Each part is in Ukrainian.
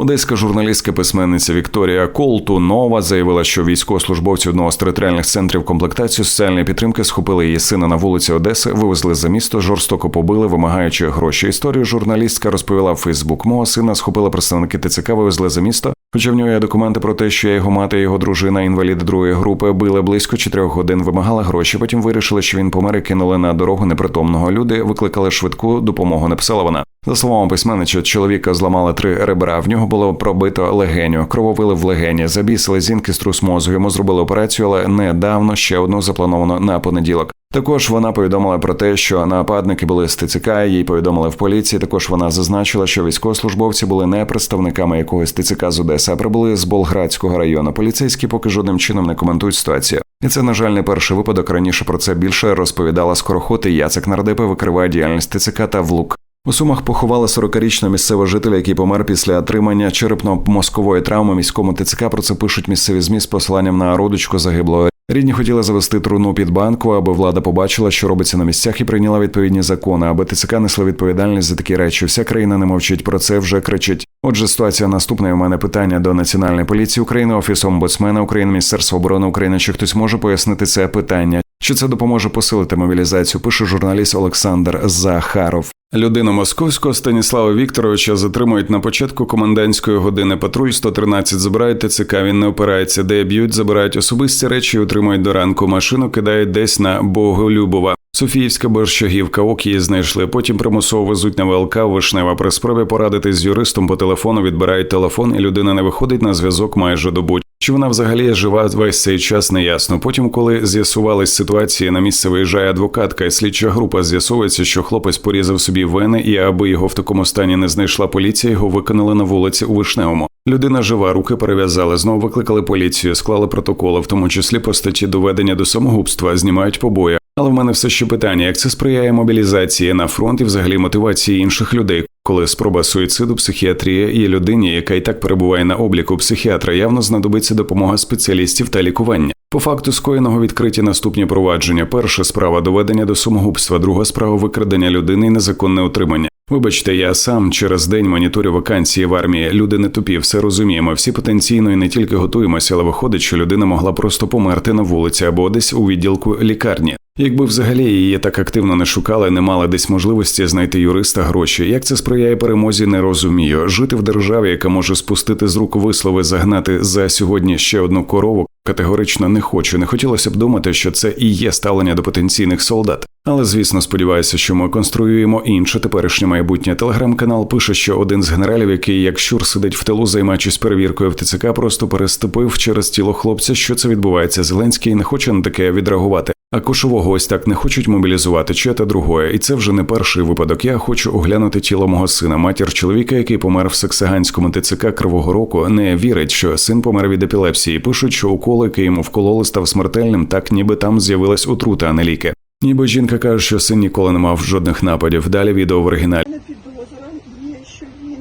Одеська журналістка письменниця Вікторія Колтунова заявила, що військовослужбовці одного з територіальних центрів комплектації соціальної підтримки схопили її сина на вулиці Одеси, вивезли за місто, жорстоко побили, вимагаючи гроші. Історію журналістка розповіла в Фейсбук. Мого сина схопили представники ТЦК, вивезли за місто. Хоча в нього є документи про те, що я його мати, і його дружина, інваліди другої групи, били близько чотирьох годин, вимагала гроші. Потім вирішили, що він помер і кинули на дорогу непритомного. Люди викликали швидку допомогу. Написала вона. За словами письменнича, чоловіка зламали три ребра. В нього було пробито легеню, крововили в легені, забій селезінки, струс мозку. Йому зробили операцію, але недавно ще одну заплановано на понеділок. Також вона повідомила про те, що нападники були з ТЦК, їй повідомили в поліції. Також вона зазначила, що військовослужбовці були не представниками якогось ТЦК з Одеси, а прибули з Болградського району. Поліцейські поки жодним чином не коментують ситуацію. І це, на жаль, не перший випадок. Раніше про це більше розповідала скороход і Яцек Нардепи викриває діяльність ТЦК та ВЛУК. У Сумах поховали 40-річного місцевого жителя, який помер після отримання черепно-мозкової травми міському ТЦК. Про це пишуть місцеві змі з посиланням на родичку загиблого. Рідні хотіли завести труну під банку, аби влада побачила, що робиться на місцях, і прийняла відповідні закони, аби ТЦК несло відповідальність за такі речі. Вся країна не мовчить про це, вже кричить. Отже, ситуація наступна. У мене питання до Національної поліції України, Офісу омбудсмена України, Міністерства оборони України. Чи хтось може пояснити це питання? Чи це допоможе посилити мобілізацію? Пише журналіст Олександр Захаров. Людину московського Станіслава Вікторовича затримують на початку комендантської години. Патруль 113 забирають ТЦК. Він не опирається, де б'ють, забирають особисті речі, і утримують до ранку. Машину кидають десь на Боголюбова. Софіївська борщагівка, ок її знайшли. Потім примусово везуть на ВЛК Вишнева. При спробі порадитись з юристом по телефону відбирають телефон, і людина не виходить на зв'язок майже добу. Чи вона взагалі жива весь цей час, неясно. Потім, коли з'ясувались ситуації, на місце виїжджає адвокатка, і слідча група з'ясовується, що хлопець порізав собі вени, і аби його в такому стані не знайшла поліція, його виконали на вулиці у Вишневому. Людина жива, руки перев'язали, знову викликали поліцію, склали протоколи, в тому числі по статті доведення до самогубства, знімають побої. Але в мене все ще питання: як це сприяє мобілізації на фронт і взагалі мотивації інших людей, коли спроба суїциду, психіатрія і людині, яка і так перебуває на обліку психіатра, явно знадобиться допомога спеціалістів та лікування. По факту скоєного відкриті наступні провадження: перша справа доведення до самогубства, друга справа викрадення людини і незаконне утримання. Вибачте, я сам через день моніторю вакансії в армії. Люди не тупі, все розуміємо. Всі потенційно і не тільки готуємося, але виходить, що людина могла просто померти на вулиці або десь у відділку лікарні. Якби взагалі її так активно не шукали, не мали десь можливості знайти юриста гроші. Як це сприяє перемозі, не розумію. Жити в державі, яка може спустити з рук вислови, загнати за сьогодні ще одну корову. Категорично не хочу. Не хотілося б думати, що це і є ставлення до потенційних солдат. Але звісно, сподіваюся, що ми конструюємо інше теперішнє майбутнє. Телеграм-канал пише, що один з генералів, який як щур сидить в тилу, займаючись перевіркою в ТЦК, просто переступив через тіло хлопця. Що це відбувається? Зеленський не хоче на таке відреагувати. А кошового ось так не хочуть мобілізувати чи та другое, і це вже не перший випадок. Я хочу оглянути тіло мого сина. Матір чоловіка, який помер в Саксаганському ТЦК Кривого Року, не вірить, що син помер від епілепсії. Пишуть, що укол, який йому вкололи, став смертельним, так ніби там з'явилась отрута, а не ліки. Ніби жінка каже, що син ніколи не мав жодних нападів. Далі відео в оригіналі. мене підозра є, що він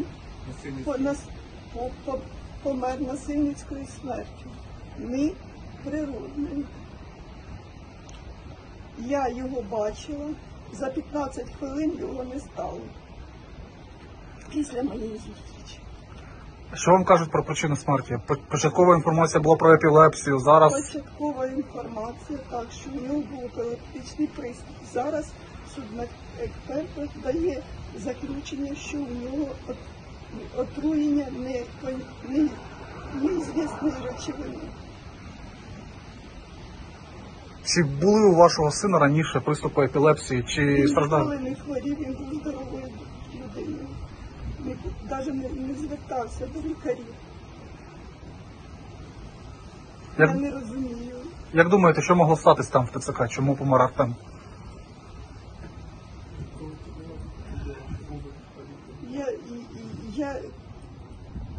по- нас- по- по- помер насильницькою смертю. Не природною. Я його бачила, за 15 хвилин його не стало. Після моєї зустрічі. Що вам кажуть про причину смерті? Початкова інформація була про епілепсію. Зараз Початкова інформація, так, що в нього був епілептичний приступ. Зараз судмедексперт дає заключення, що у нього отруєння не, не, неізвісної речовини. Чи були у вашого сина раніше приступи епілепсії, чи страждав? ніколи не хворів, він був здоровою людиною. Навіть не, не звертався до лікарів. Як, Я не розумію. як думаєте, що могло статись там в ТЦК? Чому помер Артем?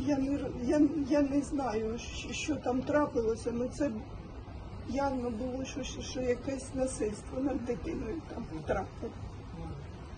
Я, не, я, я не знаю, що, що там трапилося, але це явно було, що, що, якесь насильство над дитиною там трапило.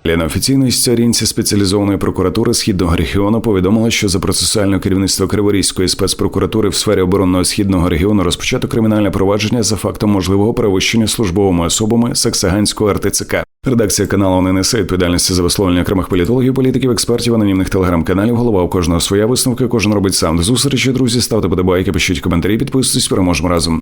На офіційній сторінці спеціалізованої прокуратури східного регіону повідомила, що за процесуальне керівництво Криворізької спецпрокуратури в сфері оборонного східного регіону розпочато кримінальне провадження за фактом можливого перевищення службовими особами Саксаганського РТЦК. Редакція каналу не несе відповідальності за висловлення окремих політологів, політиків, експертів, анонімних телеграм-каналів. Голова у кожного своя висновка. Кожен робить сам до зустрічі. Друзі, ставте подобайки, пишіть коментарі, підписуйтесь. Переможемо разом.